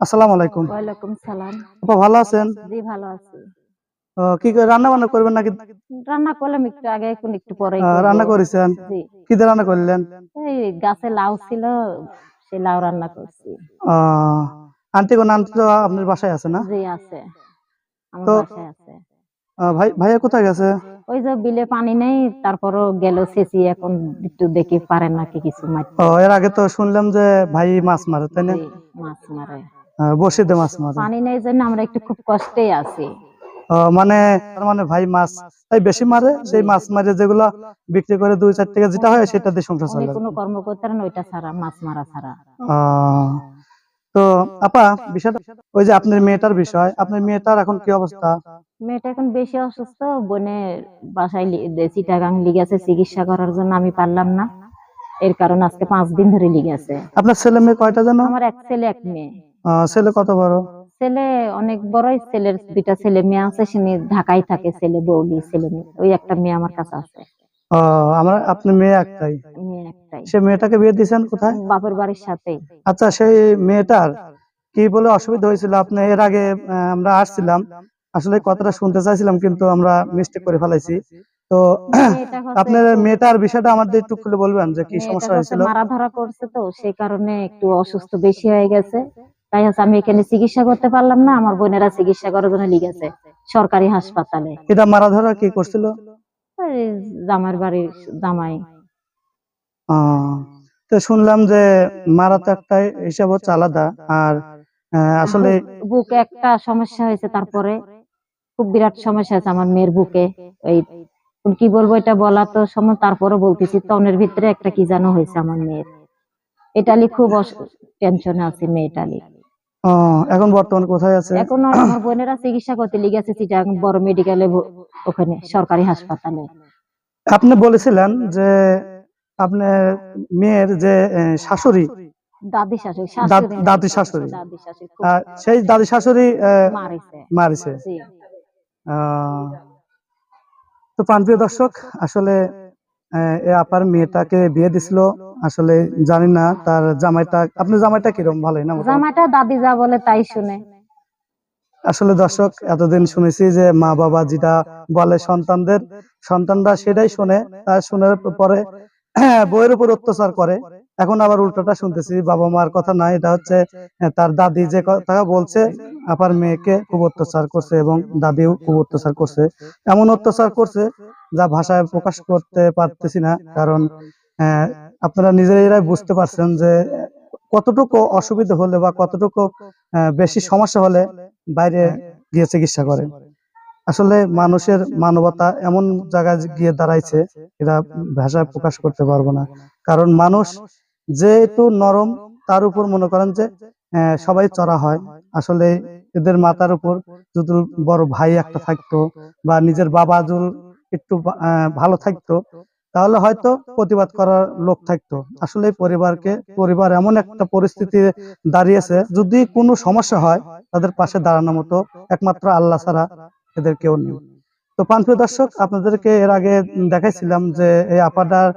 আসসালামু আলাইকুম। ওয়ালাইকুম সালাম। আপা ভালো আছেন? জি ভালো আছি। ও, কি রান্না বান্না করবেন নাকি? রান্না করলাম একটু আগে এখন একটু পরে রান্না করেছেন? জি। কি দিয়ে রান্না করলেন? এই গাছে লাউ ছিল সেই লাউ রান্না করছি। আন্টি কোন আন্টি তো আপনার বাসায় আছে না? জি আছে। আমার বাসায় আছে। ভাই ভাইয়া কোথায় গেছে? ওই যে বিলে পানি নেই তারপরও গেল সেচি এখন একটু দেখি পারেন নাকি কিছু ও, এর আগে তো শুনলাম যে ভাই মাছ মারে তাই না? মাছ মারে। বসিতে মাছ মারে পানি নেই জন্য আমরা একটু খুব কষ্টেই আছি। মানে মানে ভাই মাছ তাই বেশি মারে সেই মাছ মারে যেগুলো বিক্রি করে দুই চার টাকা যেটা হয় সেটা দিয়ে সংসার চলে কোনো কর্ম করতে পারেন ওইটা ছাড়া মাছ মারা ছাড়া। তো আপা বিষয়টা ওই যে আপনার মেয়েটার বিষয় আপনার মেয়েটার এখন কি অবস্থা? মেয়েটা এখন বেশি অসুস্থ বনে বাসায় দে- চিটাগাং লিগেছে চিকিৎসা করার জন্য আমি পারলাম না। এর কারণে আজকে পাঁচ দিন ধরে লিগেছে। আপনার ছেলে মেয়ে কয়টা জানো? আমার এক ছেলে এক মেয়ে। ছেলে কত বড়? ছেলে অনেক বড়ই ছেলের দুইটা ছেলে মেয়ে আছে সে ঢাকায় থাকে ছেলে বৌদি ছেলে মেয়ে ওই একটা মেয়ে আমার কাছে আছে। আমার আপনার মেয়ে একটাই? সে মেয়েটাকে বিয়ে দিয়েছেন কোথায়? বাপের বাড়ির সাথেই আচ্ছা সেই মেয়েটার কি বলে অসুবিধা হয়েছিল? আপনি এর আগে আমরা আসছিলাম। আসলে কথাটা শুনতে চাইছিলাম কিন্তু আমরা মিস্টেক করে ফেলাইছি। তো আপনার মেয়েটার বিষয়টা আমাদের একটু খুলে বলবেন যে কি সমস্যা হয়েছিল? মারা ধরা করছে তো সেই কারণে একটু অসুস্থ বেশি হয়ে গেছে। তাই হচ্ছে আমি এখানে চিকিৎসা করতে পারলাম না আমার বোনেরা চিকিৎসা করার জন্য লিগেছে সরকারি হাসপাতালে। এটা মারা ধরা কি করছিল? জামার বাড়ির জামাই। তো শুনলাম যে মারা তো একটা হিসাব হচ্ছে আলাদা আর আসলে বুকে একটা সমস্যা হয়েছে তারপরে। খুব বিরাট সমস্যা হয়েছে আমার মেয়ের বুকে ওই কি বলব এটা বলা তো সময় তারপরে বলতেছি তনের ভিতরে একটা কি যেন হয়েছে আমার মেয়ের। এটালি খুব টেনশনে আছে মেয়েটালি এখন বর্তমানে কোথায় আছে? এখন আমার বোনেরা চিকিৎসা করতে লিগেছে চিটাগাং বড় মেডিকেলে ওখানে সরকারি হাসপাতালে। আপনি বলেছিলেন যে আপনার মেয়ের যে শাশুড়ি দাদি শাশুড়ি দাদি শাশুড়ি সেই দাদি শাশুড়ি মারিছে। তো প্রাণপ্রিয় দর্শক আসলে আপার মেয়েটাকে বিয়ে দিছিল। আসলে জানি না তার জামাইটা আপনার জামাইটা কীরকম? ভালোই না? জামাটা দাদি যা বলে তাই শুনে। আসলে দর্শক এতদিন শুনেছি যে মা বাবা যেটা বলে সন্তানদের সন্তানরা সেটাই শোনে তার শোনার পরে বইয়ের উপর অত্যাচার করে। এখন আবার উল্টোটা শুনতেছি বাবা মার কথা না এটা হচ্ছে তার দাদি যে কথা বলছে আপার মেয়েকে খুব অত্যাচার করছে এবং দাদিও খুব অত্যাচার করছে। এমন অত্যাচার করছে যা ভাষায় প্রকাশ করতে পারতেছি না কারণ আহ, আপনারা নিজেরাই বুঝতে পারছেন যে, কতটুকু অসুবিধা হলে বা কতটুকু বেশি সমস্যা হলে বাইরে গিয়ে চিকিৎসা করে আসলে মানুষের মানবতা এমন জায়গায় গিয়ে দাঁড়াইছে এটা ভাষায় প্রকাশ করতে পারব না। কারণ মানুষ যেহেতু নরম, তার উপর মনে করেন যে সবাই চড়া হয়। আসলে এদের মাথার উপর যদি বড় ভাই একটা থাকতো বা নিজের বাবা একটু ভালো থাকতো তাহলে হয়তো প্রতিবাদ করার লোক থাকতো। আসলে পরিবারকে, পরিবার এমন একটা পরিস্থিতি দাঁড়িয়েছে, যদি কোনো সমস্যা হয়, তাদের পাশে দাঁড়ানোর মতো একমাত্র আল্লাহ ছাড়া এদের কেউ নেই। তো পানপ্রিয় দর্শক, আপনাদেরকে এর আগে দেখাইছিলাম যে এই আপাটার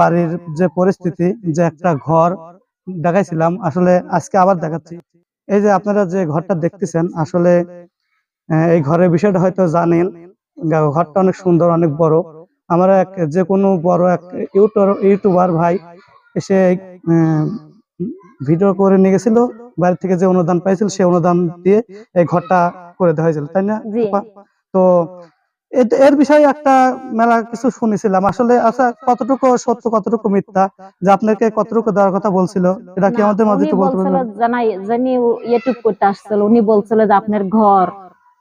বাড়ির যে পরিস্থিতি, যে একটা ঘর, দেখাইছিলাম। আসলে আজকে আবার দেখাচ্ছি। এই যে আপনারা যে ঘরটা দেখতেছেন, আসলে এই ঘরের বিষয়টা হয়তো জানেন, ঘরটা অনেক সুন্দর, অনেক বড়। আমার এক যে কোনো বড় এক ইউটিউবার ইউটিউবার ভাই এসে ভিডিও করে নিয়ে গেছিল বাইরে থেকে যে অনুদান পাইছিল সেই অনুদান দিয়ে এই ঘরটা করে দেওয়া হয়েছিল তাই না? তো এর বিষয়ে একটা মেলা কিছু শুনেছিলাম আসলে আচ্ছা কতটুকু সত্য কতটুকু মিথ্যা যে আপনাকে কতটুকু দেওয়ার কথা বলছিল এটা কি আমাদের মাঝে বলতে বলছিল পারবেন জানাই জানি ইউটিউব করতে আসছিল উনি বলছিল যে আপনার ঘর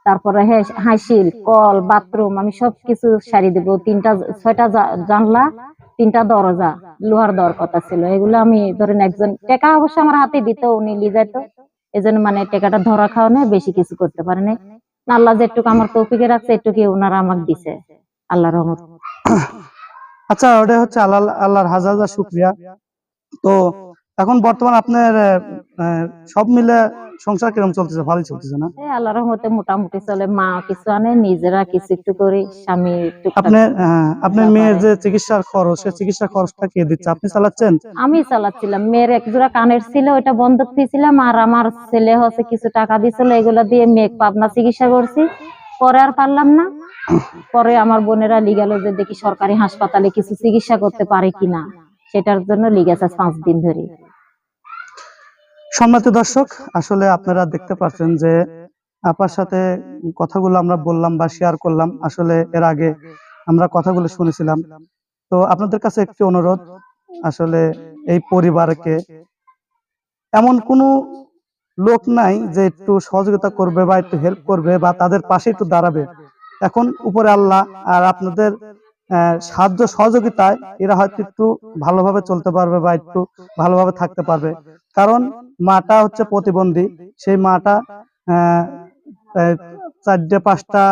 তারপরে হ্যাঁ- হাসিল, কল, বাথরুম, আমি সব কিছু সারি দেব। তিনটা, ছয়টা জানলা, তিনটা দরজা, লোহার দর কথা ছিল। এগুলো আমি ধরেন একজন টাকা অবশ্য আমার হাতে দিত, উনি নিয়ে যেত এই জন্য মানে টাকাটা ধরা খাওয়া বেশি কিছু করতে পারে নাই। আল্লাহ যেটুকু আমার তৌফিকে রাখছে এটুকু ওনারা আমাকে দিছে। আল্লাহ রহমত। আচ্ছা ওটা হচ্ছে আল্লাহ, আল্লাহর হাজার হাজার শুক্রিয়া। তো এখন বর্তমান আপনার সব মিলে সংসার কীরকম চলতেছে? ভালোই চলতেছে না? আল্লাহর রহমতে মোটামুটি চলে। মা কিছু আনে নিজেরা কিছু একটু করি স্বামী টুকটাক আপনার আপনার মেয়ের যে চিকিৎসার খরচ সে চিকিৎসার খরচটা কে দিচ্ছে? আপনি চালাচ্ছেন? আমি চালাচ্ছিলাম। মেয়ের এক জোড়া কানের ছিল ওইটা বন্ধক দিয়েছিলাম আর আমার ছেলে হচ্ছে কিছু টাকা দিয়েছিল এগুলো দিয়ে মেয়ে পাবনা চিকিৎসা করছি। পরে আর পারলাম না। পরে আমার বোনেরা লিগালো যে দেখি সরকারি হাসপাতালে কিছু চিকিৎসা করতে পারে কিনা সেটার জন্য লিগেছে পাঁচ দিন ধরে। সম্মানিত দর্শক, আসলে আপনারা দেখতে পাচ্ছেন যে আপার সাথে কথাগুলো আমরা বললাম বা শেয়ার করলাম, আসলে এর আগে আমরা কথাগুলো শুনেছিলাম। তো আপনাদের কাছে একটি অনুরোধ, আসলে এই পরিবারকে এমন কোনো লোক নাই যে একটু সহযোগিতা করবে বা একটু হেল্প করবে বা তাদের পাশে একটু দাঁড়াবে। এখন উপরে আল্লাহ আর আপনাদের সাহায্য সহযোগিতায় এরা হয়তো একটু ভালোভাবে চলতে পারবে বা একটু ভালোভাবে থাকতে পারবে। কারণ মাটা হচ্ছে প্রতিবন্ধী। সেই মাটা চারটে পাঁচটা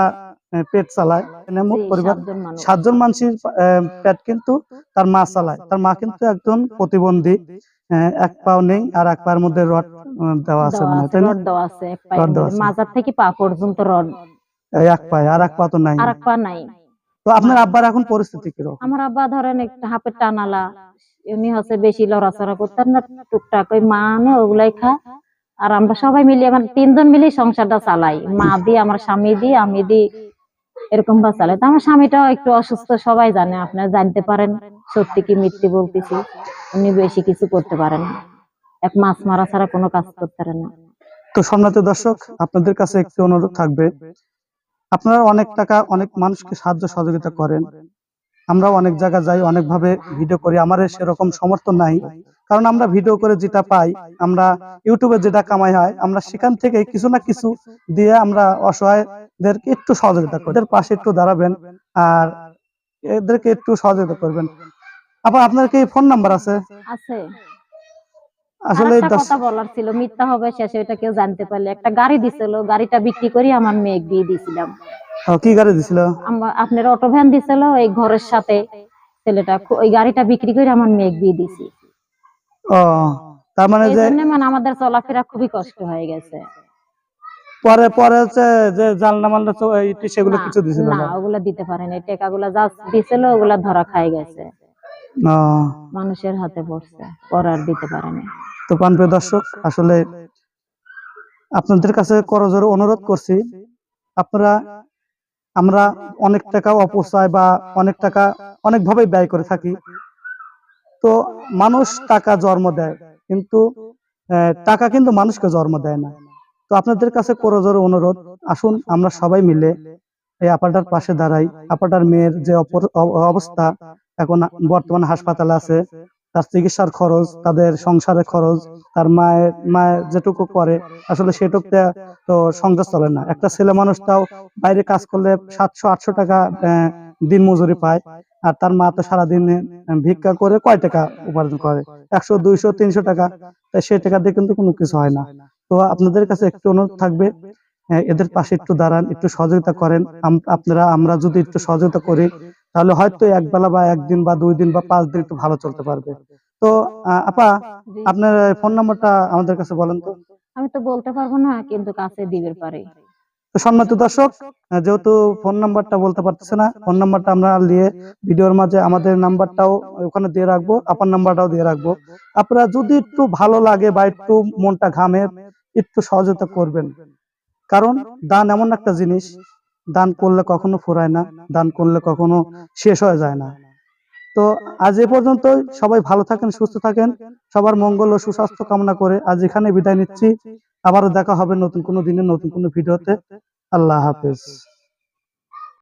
পেট চালায়। মোট পরিবার সাতজন মানুষের পেট কিন্তু তার মা চালায়। তার মা কিন্তু একজন প্রতিবন্ধী। এক পাও নেই আর এক পায়ের মধ্যে রড দেওয়া আছে রড দেওয়া আছে। মাজার থেকে পা পর্যন্ত রড। এক পায়ে আর এক পা তো নাই। আর এক পা নাই। তো আপনার আব্বার এখন পরিস্থিতি কীরকম? আমার আব্বা ধরেন একটা হাফের টানালা উনি হচ্ছে বেশি লড়াচড়া করতেন না টুকটাক ওই মা আনে ওগুলাই খা আর আমরা সবাই মিলে আমার তিনজন মিলে সংসারটা চালাই। মা দি আমার স্বামী দি আমি দি এরকম ভাবে চালাই। তো আমার স্বামীটাও একটু অসুস্থ সবাই জানে আপনারা জানতে পারেন সত্যি কি মিথ্যে বলতেছি উনি বেশি কিছু করতে পারেন না। এক মাছ মারা ছাড়া কোনো কাজ করতে পারেন না। তো সম্মানিত দর্শক আপনাদের কাছে একটি অনুরোধ থাকবে। আপনারা অনেক টাকা, অনেক মানুষকে সাহায্য সহযোগিতা করেন। আমরা অনেক জায়গা যাই, অনেকভাবে ভিডিও করি। আমার সেরকম সমর্থন নাই। কারণ আমরা ভিডিও করে যেটা পাই, আমরা ইউটিউবে যেটা কামাই হয়, আমরা সেখান থেকে কিছু না কিছু দিয়ে আমরা অসহায়দেরকে একটু সহযোগিতা করি। এদের পাশে একটু দাঁড়াবেন আর এদেরকে একটু সহযোগিতা করবেন। আপা, আপনার কি ফোন নাম্বার আছে? আছে। আসলে কথা বলার ছিল মিথ্যা হবে শেষে ওটা কেউ জানতে পারলে। একটা গাড়ি দিছিল গাড়িটা বিক্রি করে আমার মেয়ে দিয়ে দিয়েছিলাম কি গাড়ি দিছিল? আপনার অটো ভ্যান দিছিল এই ঘরের সাথে। ছেলেটা ওই গাড়িটা বিক্রি করে আমার মেয়ে দিয়ে দিছি। ও তার মানে যে মানে আমাদের চলাফেরা খুবই কষ্ট হয়ে গেছে। পরে পরে হচ্ছে যে জালনা মালনা তো এই টি- সেগুলো কিছু দিছিল না? ওগুলা দিতে পারেনি। টাকাগুলা যা দিছিল ওগুলা ধরা খাই গেছে। মানুষের হাতে পড়ছে পর আর দিতে পারেনি তো প্রিয় দর্শক আসলে আপনাদের কাছে করজোরে অনুরোধ করছি আপনারা আমরা অনেক টাকা অপচয় বা অনেক টাকা অনেক ভাবে ব্যয় করে থাকি। তো মানুষ টাকা জন্ম দেয় কিন্তু টাকা কিন্তু মানুষকে জন্ম দেয় না। তো আপনাদের কাছে করজোরে অনুরোধ আসুন আমরা সবাই মিলে এই আপাটার পাশে দাঁড়াই আপাটার মেয়ের যে অবস্থা এখন বর্তমানে হাসপাতালে আছে। তার চিকিৎসার খরচ, তাদের সংসারের খরচ, তার মায়ের মায়ের যেটুকু করে, আসলে সেটুকুতে তো সংসার চলে না। একটা ছেলে মানুষটাও বাইরে কাজ করলে সাতশো, আটশো টাকা দিন মজুরি পায়। আর তার মা তো সারাদিন ভিক্ষা করে কয় টাকা উপার্জন করে? একশো, দুইশো, তিনশো টাকা। সেই টাকা দিয়ে কিন্তু কোনো কিছু হয় না। তো আপনাদের কাছে একটু অনুরোধ থাকবে এদের পাশে একটু দাঁড়ান, একটু সহযোগিতা করেন। আপনারা, আমরা যদি একটু সহযোগিতা করি তাহলে হয়তো এক বেলা বা একদিন বা দুই দিন বা পাঁচ দিন একটু ভালো চলতে পারবে। তো আপা আপনার ফোন নাম্বারটা আমাদের কাছে বলেন তো। আমি তো বলতে পারব না কিন্তু কাছে দিবের পারে। সম্মানিত দর্শক যেহেতু ফোন নাম্বারটা বলতে পারতেছে না ফোন নাম্বারটা আমরা দিয়ে ভিডিওর মাঝে আমাদের নাম্বারটাও ওখানে দিয়ে রাখব আপার নাম্বারটাও দিয়ে রাখব। আপনারা যদি একটু ভালো লাগে বা একটু মনটা ঘামে একটু সহযোগিতা করবেন। কারণ দান এমন একটা জিনিস দান করলে কখনো ফুরায় না, দান করলে কখনো শেষ হয়ে যায় না। তো আজ এ পর্যন্ত সবাই ভালো থাকেন, সুস্থ থাকেন, সবার মঙ্গল ও সুস্বাস্থ্য কামনা করে আজ এখানে বিদায় নিচ্ছি। আবারও দেখা হবে নতুন কোনো দিনে নতুন কোনো ভিডিওতে। আল্লাহ হাফেজ।